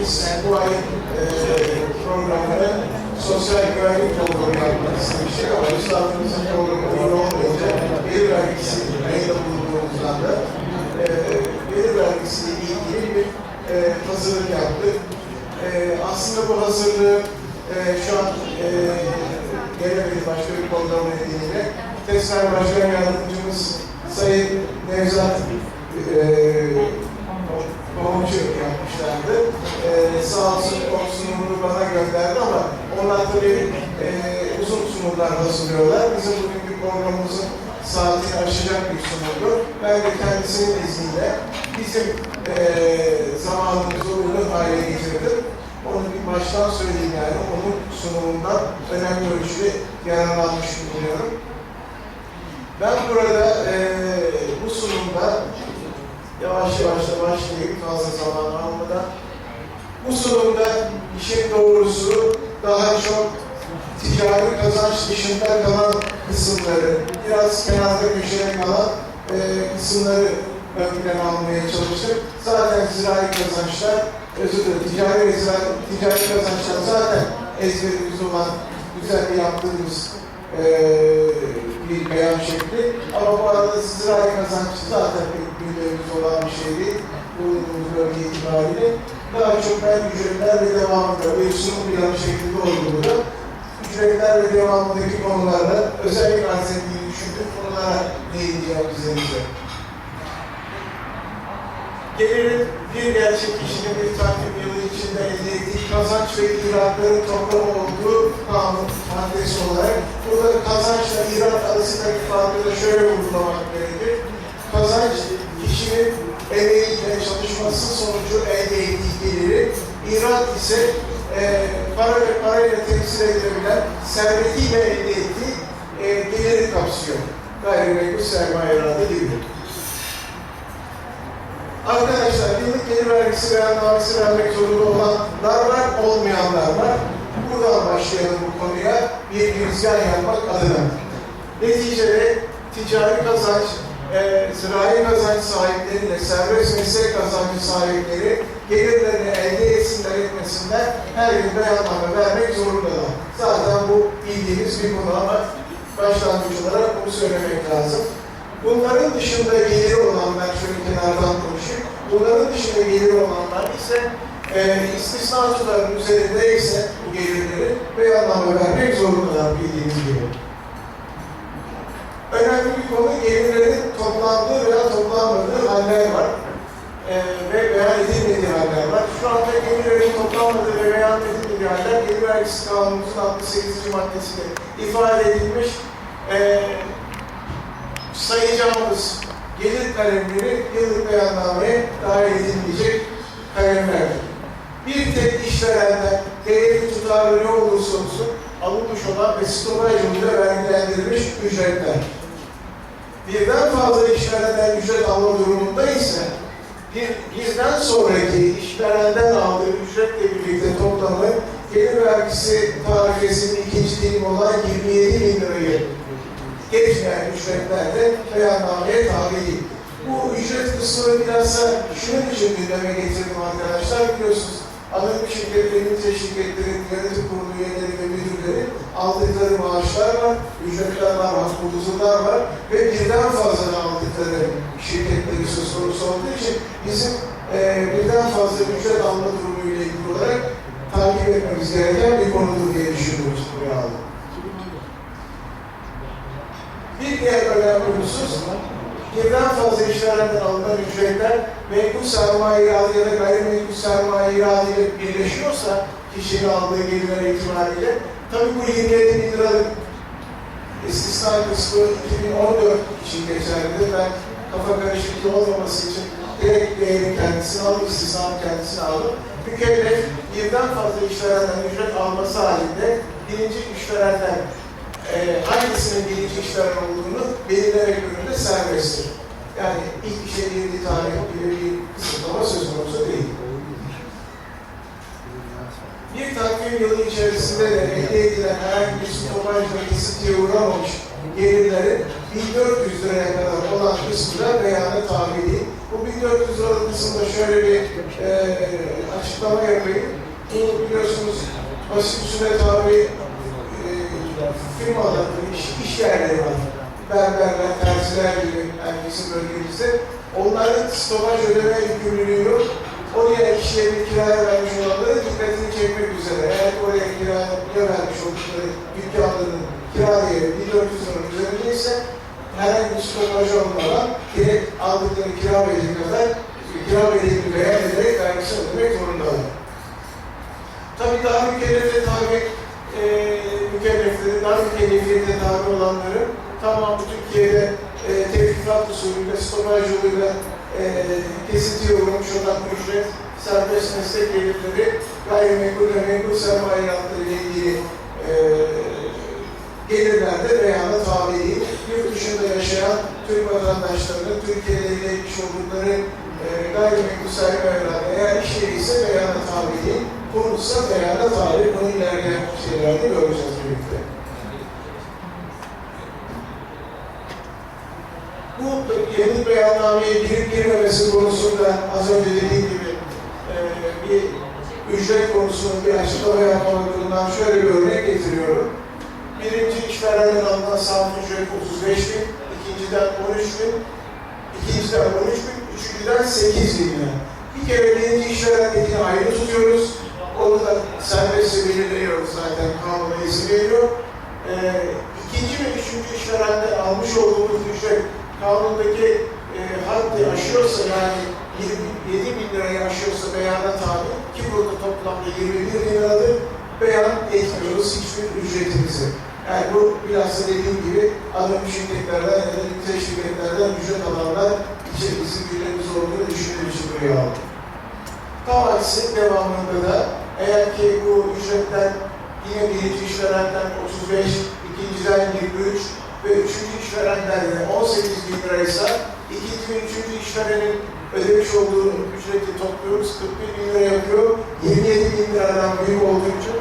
biz bu ay e, programını sosyal güvenlik programı yapmak istemiştik ama üstadımızın programı iyi olmayınca gelir vergisi ayında bulunduğumuzdan da e, gelir vergisiyle ilgili bir e, hazırlık yaptık. E, aslında bu hazırlığı e, şu an e, gelemedi başka bir program nedeniyle. TESER Başkan Yardımcımız Sayın Nevzat e, Pamuçu yapmışlardı. E, sağ olsun o sunumunu bana gönderdi ama onlar tabii e, uzun sunumlar hazırlıyorlar. Bizim bugünkü programımızın saatini aşacak bir sunumdu. Ben de kendisinin izniyle bizim e, zamanımızı uygun hale getirdim. Onu bir baştan söyleyeyim yani. Onun sunumundan önemli ölçüde yararlanmış bulunuyorum. Ben burada e, bu sunumda yavaş yavaş da başlayayım fazla zaman almadan. Bu sunumda işin doğrusu daha çok ticari kazanç dışında kalan kısımları, biraz kenarda köşede kalan e, kısımları ön almaya çalıştım. Zaten zirai kazançlar, özür dilerim, ticari ticari kazançlar zaten ezberimizde olan güzel yaptığımız e, bir beyan şekli. Ama bu arada zirai kazanç zaten pek gündemimizde olan bir şey değil. Bulunduğumuz bölge itibariyle. Daha çok ben ücretler ve devamında bir sunum planı şeklinde olduğunu ücretler ve devamındaki konularda özellikle arz ettiğini düşündüm. Konulara değineceğim üzerinde. Gelirin bir gerçek kişinin bir takvim yılı içinde elde ettiği kazanç ve iratların toplamı olduğu kanun maddesi olarak burada kazançla irat arasındaki farkı da şöyle vurgulamak gerekir. Kazanç kişinin emeğiyle çalışması sonucu elde ettiği geliri, irat ise e, para ve parayla temsil edilebilen servetiyle elde ettiği e, geliri kapsıyor. Gayrimenkul sermaye iratı değil. Arkadaşlar yıllık gelir vergisi beyannamesi vermek zorunda olanlar var, olmayanlar var. Buradan başlayalım bu konuya bir girizgah yapmak adına. Neticede ticari kazanç, e, zirai kazanç sahipleriyle serbest meslek kazancı sahipleri gelirlerini elde etsinler etmesinler her yıl beyanname vermek zorundalar. Zaten bu bildiğimiz bir konu ama başlangıç olarak bunu söylemek lazım. Bunların dışında geliri olanlar, şöyle kenardan konuşayım, bunların dışında geliri olanlar ise e, istisnacıların üzerinde ise bu gelirleri beyanname vermek zorundalar bildiğiniz gibi. Önemli bir konu gelirlerin toplandığı veya toplanmadığı haller var. E, ve beyan edilmediği haller var. Şu anda gelirlerin toplanmadığı ve beyan edilmediği haller gelir vergisi kanunumuzun 68. maddesinde ifade edilmiş. E, sayacağımız gelir kalemleri yıllık beyannameye dahil edilmeyecek kalemlerdir. Bir tek işverenden değeri tutarı ne olursa olsun alınmış olan ve stopaj yoluyla vergilendirilmiş ücretler. Birden fazla işverenden ücret alma durumunda ise bir, birden sonraki işverenden aldığı ücretle birlikte toplamı gelir vergisi tarifesinin ikinci dilim olan 27 bin lirayı geçmeyen ücretlerle beyannameye tabi değil. Bu ücret kısmını bilhassa şunun için gündeme getirdim arkadaşlar. Biliyorsunuz anonim şirketlerin, şirketlerin yönetim kurulu üyeleri ve müdürleri aldıkları maaşlar var, ücretler var, haklı huzurlar var ve birden fazla aldıkları şirketleri söz konusu olduğu için bizim e, birden fazla ücret alma durumuyla ilgili olarak takip etmemiz gereken bir konudur diye düşünüyoruz buraya aldım. Bir diğer önemli husus, birden fazla işverenden alınan ücretler menkul sermaye iradı ya da gayrimenkul sermaye iradı ile birleşiyorsa kişinin aldığı gelirler itibariyle tabii bu 27 bin liralık istisna kısmı 2014 için geçerlidir. Ben kafa karışıklığı olmaması için direkt değerin kendisini alıp istisnanın kendisini alıp mükellef birden fazla işverenden ücret alması halinde birinci işverenden e, hangisinin birinci işveren olduğunu belirlemek yönünde serbesttir. Yani ilk işe girdiği tarih gibi bir kısıtlama söz konusu değil. Bir takvim yılı içerisinde de elde edilen herhangi bir stopaj ve kesintiye uğramamış gelirlerin 1400 liraya kadar olan kısmı da beyana tabi değil. Bu 1400 liralık kısımda şöyle bir e, açıklama yapayım. Bu biliyorsunuz basit süre tabi e, firmaların iş, iş yerleri var. Berberler, terziler gibi bizim bölgemizde. Onların stopaj ödeme yükümlülüğü yok. Oraya işlerini kiraya vermiş olanların dikkatini çekmek üzere. Eğer oraya kiraya vermiş oldukları dükkanların kira değeri 1400 lira üzerindeyse herhangi bir stopaj olmadan direkt aldıkları kira bedeli kadar kira bedelini beyan ederek vergisi ödemek zorundalar. Tabii daha mükellefe tabi e, mükellefleri, daha mükellefiyete tabi olanların tamamı Türkiye'de e, tevkifat usulüyle, stopaj yoluyla e, kesinti yorulmuş olan ücret, serbest meslek gelirleri, gayrimenkul ve menkul sermaye hakları ile ilgili e, gelirlerde beyana tabi değil. Yurt dışında yaşayan Türk vatandaşlarının Türkiye'de elde etmiş oldukları e, gayrimenkul sermayeler eğer iş yeri ise beyana tabi değil. Konutsa beyana tabi. Bunu ilerleyen şeylerde göreceğiz birlikte. Yeni beyannameye girip girmemesi konusunda az önce dediğim gibi e, bir ücret konusunu bir açıklama yapmalarından şöyle bir örnek getiriyorum. Birinci işverenler alınan saat ücret 35 bin, ikinciden 13 bin, ikinciden 13 bin, üçüncüden 8 bin lira. Bir kere birinci işverendekini ayrı tutuyoruz. Onu da serbestçe belirliyoruz zaten kanuna izin veriyor. Ee, ikinci ve üçüncü işverende almış olduğumuz ücret kanundaki e, haddi aşıyorsa yani 27 bin lirayı aşıyorsa beyana tabi ki burada toplamda 21 bin liradır beyan etmiyoruz hiçbir ücretimizi. Yani bu bilhassa dediğim gibi adam şirketlerden ya da yüksek ücret alanlar için bizim ücretimiz olduğunu düşündüğüm için buraya aldım. Tam aksi devamında da eğer ki bu ücretler yine birinci işverenden 35, ikinciden 23 ve üçüncü işverenden de 18 bin liraysa ikinci ve üçüncü işverenin ödemiş olduğu ücreti topluyoruz. 41 bin lira yapıyor. 27 bin liradan büyük olduğu için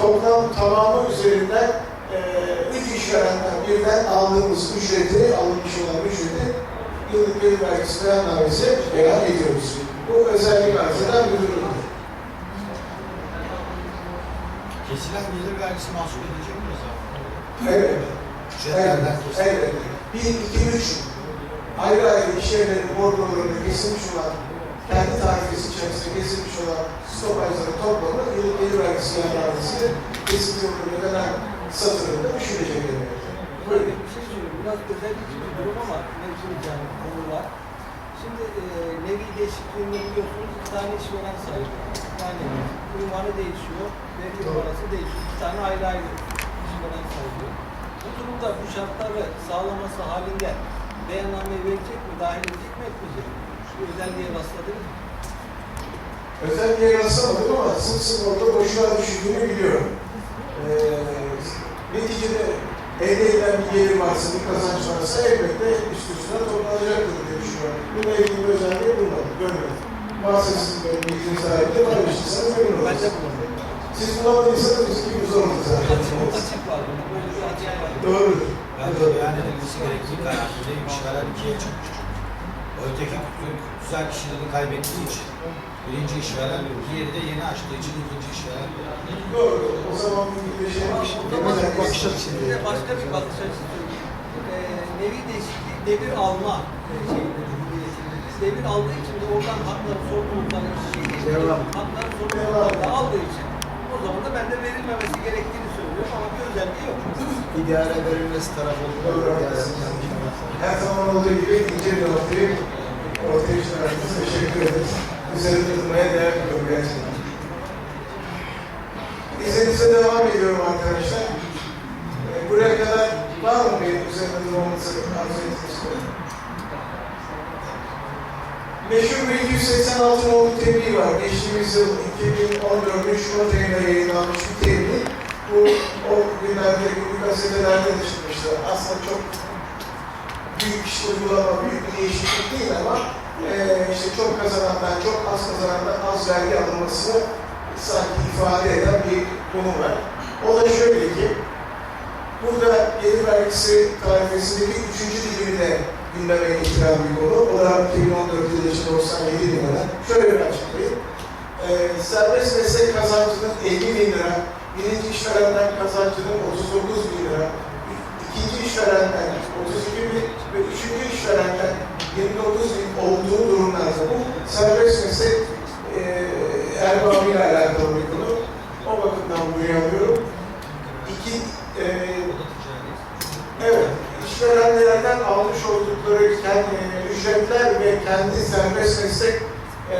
toplam tamamı üzerinden e, üç işverenden birden aldığımız ücreti, alınmış olan ücreti yıllık gelir vergisi beyannamesi beyan ediyoruz. Bu özellik arz eden bir durumdur. Kesilen gelir vergisi mahsul edilecek mi mesela? Evet. Kesilen. evet. Bir, iki, üç ayrı ayrı iş yerlerinin kesilmiş olan, kendi tarifesi içerisinde kesilmiş olan stopajların toplamı yıllık gelir vergisi beyannamesiyle kesinti yolunda ödenen satırında düşürecek demektir. Böyle. Biraz özel bir durum ama mevcut yani konu var. Şimdi e, nevi değişikliğinde biliyorsunuz iki tane işveren sahibi. Yani ünvanı değişiyor, vergi numarası değişiyor. İki tane ayrı ayrı. Bu durumda bu şartları sağlaması halinde beyanname verecek mi, dahil edecek mi, etmeyecek mi? Şu özelliğe rastladınız mı? Özelliğe rastlamadım ama sık orada boşluğa düşürdüğünü biliyorum. Ee, neticede elde edilen bir gelir varsa, bir kazanç varsa elbette üst üstüne toplanacaktır diye düşünüyorum. Bununla ilgili bir özelliği bulmadım, görmedim. Varsa sizin böyle bilginiz sahibinde paylaşırsanız memnun bulundum. Siz bulamadıysanız biz gibi. Açık, açık var. Böyle Doğrudur. Bence beyan edilmesi gerektiği kanaatinde işveren ikiye çıkmıştır. Öteki güzel kişileri kaybettiği için birinci işveren, diğeri de yeni açtığı için ikinci işveren. Doğru. O zaman bir. Ama bakış açısıyla başka bir bakış açısı. Ee, nevi değişiklik devir alma e, şeyinde devir aldığı için de oradan hakları sorumlulukları Devam. hakları sorumlulukları da aldığı için o zaman da ben de verilmemesi gerektiğini söylüyorum ama bir özelliği yok. İdare verilmesi tarafı Doğru, haklısınız. Her zaman olduğu gibi ince bir noktayı ortaya çıkardınız. Teşekkür ederiz. Üzerinde durmaya değer biliyorum gerçekten. İzninizle devam ediyorum arkadaşlar. Ee, buraya kadar var mı bir üzerinde durmamızı arzu ettiğiniz konu? Meşhur 1286 nolu tebliğ var. Geçtiğimiz yıl 2014'ün Şubat ayında yayınlanmış bir tebliğ. Bu o günlerde günlük gazetelerde de çıkmıştı. Aslında çok büyük iş uygulama, büyük bir değişiklik değil ama eee işte çok kazanandan çok az kazanandan az vergi alınmasını sanki ifade eden bir konu var. O da şöyle ki, burada gelir vergisi tarifesindeki üçüncü dilimi de gündeme getiren bir konu. O da 2014 yılı için 97 bin lira. Şöyle bir açıklayayım. Ee, serbest meslek kazancının 50 bin lira, işverenden kazancının 39 bin lira, ikinci işverenden 32 bin ve üçüncü işverenden 29 bin olduğu durumlarda bu serbest meslek e, erbabıyla alakalı bir konu. O bakımdan buraya. İki, e, evet, işverenlerden almış oldukları kendi ücretler ve kendi serbest meslek e,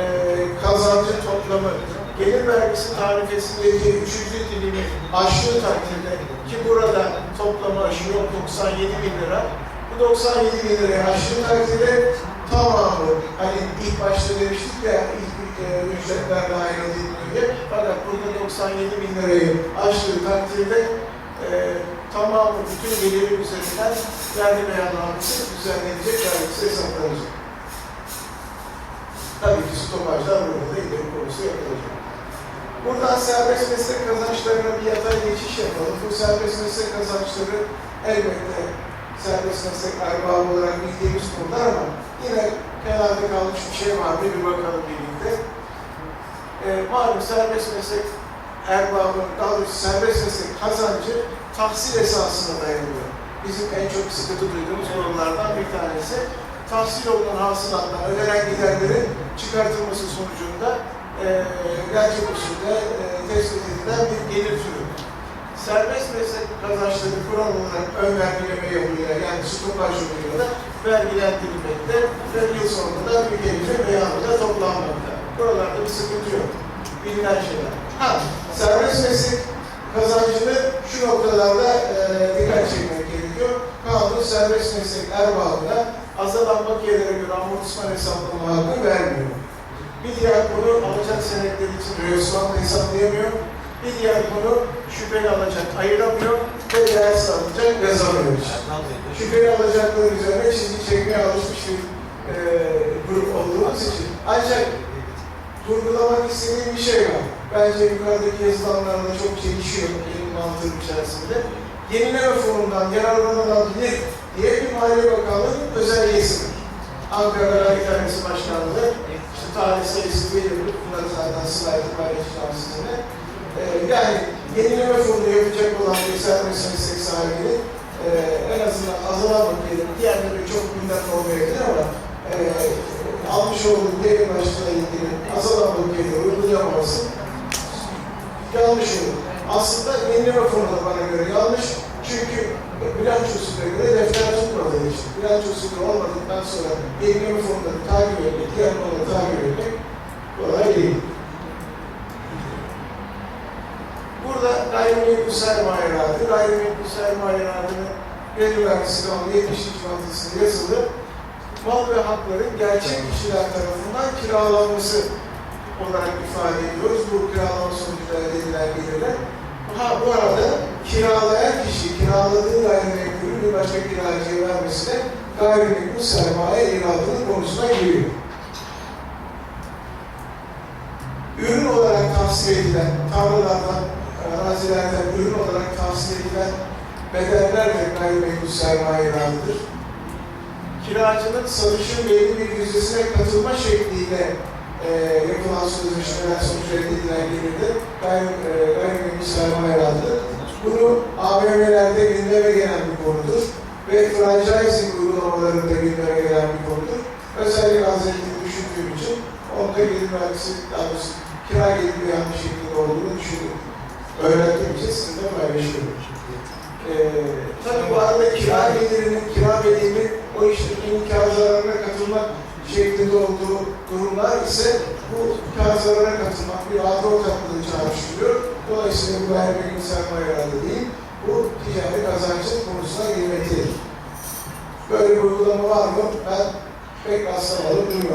kazancı toplamı gelir vergisi tarifesindeki üçüncü dilimi aştığı takdirde ki burada toplamı aşıyor 97 bin lira. Bu 97 bin lirayı aştığı takdirde tamamı hani ilk başta demiştik ya ilk e, ücretler dahil edilmiyor diye. Fakat burada 97 bin lirayı aştığı takdirde e, tamamı bütün geliri üzerinden vergi beyannaması düzenlenecek vergisi hesaplanacak. Tabii ki stopajlar burada da ileri konusu yapılacak. Buradan serbest meslek kazançlarına bir yatay geçiş yapalım. Bu serbest meslek kazançları elbette serbest meslek erbabı olarak bildiğimiz konular ama yine kenarda kalmış bir şey var mı bir bakalım birlikte. Ee, malum serbest meslek erbabı, daha doğrusu serbest meslek kazancı tahsil esasına dayanıyor. Bizim en çok sıkıntı duyduğumuz konulardan bir tanesi. Tahsil olunan hasılattan ödenen giderlerin çıkartılması sonucunda e, gerçek usulde e, tespit edilen bir gelir türü. Serbest meslek kazançları olarak ön vergileme yoluyla yani stopaj yoluyla vergilendirilmekte ve yıl sonunda gelir beyanında toplanmakta. Buralarda bir sıkıntı yok. Bilinen şeyler. Ha, serbest meslek kazancını şu noktalarda e, dikkat çekmek gerekiyor. Kanun serbest meslek erbabına azalan bakiyelere göre amortisman hesaplama hakkı vermiyor. Bir diğer konu alacak senetleri için rösman hesaplayamıyor. Bir diğer konu şüpheli alacak ayıramıyor ve değersiz alacak yazamıyor. Erdal Bey de Şüpheli alacaklar üzerine çizgi çekmeye alışmış bir e, grup olduğumuz için. Ancak vurgulamak istediğim bir şey var. Bence yukarıdaki yazılanlarla çok çelişiyor benim mantığım içerisinde. Yenileme fonundan yararlanılabilir diye bir Maliye Bakanlığı'nın özelliği. Ankara Vergi Dairesi Başkanlığı, işte tarih sayısı belirli, bunları zaten slaytı paylaşacağım sizinle. Ee, yani yenileme fonunu yapacak olan serbest meslek sahibinin e, en azından azalan bakıyorum, diğerleri çok gündem olmayabilir ama e, almış olduğu devir başlığına ilgili azalan bakıyorum uygulamaması yanlış olur. Aslında yenileme fonu da bana göre yanlış. Çünkü bilançosuna göre defter tutmadığı için, bilançosu olmadıktan sonra yenileme fonları takip etmek, konuları takip etmek kolay değil. Burada gayrimenkul sermaye rahatı, gayrimenkul sermaye rahatının gelir vergisi kanunu 70. maddesinde yazılı mal ve hakların gerçek kişiler tarafından kiralanması olarak ifade ediyoruz. Bu kiralama sonucunda elde edilen gelirler. Ha bu arada kiralayan kişi kiraladığı gayrimenkulü bir başka kiracıya vermesine gayrimenkul sermaye iradının konusuna giriyor. Ürün olarak tahsil edilen, tarlalardan, arazilerden ürün olarak tahsil edilen bedeller de gayrimenkul sermaye iradıdır. Kiracının satışın belli bir yüzdesine katılma şekliyle e, yapılan sözleşmeler sonucu elde edilen gelirde gayri, gayrimenkul sermaye iradıdır. Bunu AVM'lerde gündeme gelen bir konudur ve franchising uygulamalarında gündeme gelen bir konudur. Özellikle hazretini düşündüğüm için onda gelir vergisi, doğrusu kira geliri yanlış şekilde olduğunu düşünüyorum. Öğrendiğim için sizinle paylaşıyorum. Ee, tabii bu arada kira gelirinin, kira bedelinin o işletmenin kar zararına katılmak şeklinde olduğu durumlar ise bu kar zararına katılmak bir adı ortaklığı çağrıştırıyor. Dolayısıyla bu gayrimenkul sermaye yararlı değil, bu ticari kazancın konusuna girmektedir. Böyle bir uygulama var mı? Ben pek rastlamadım, bilmiyorum.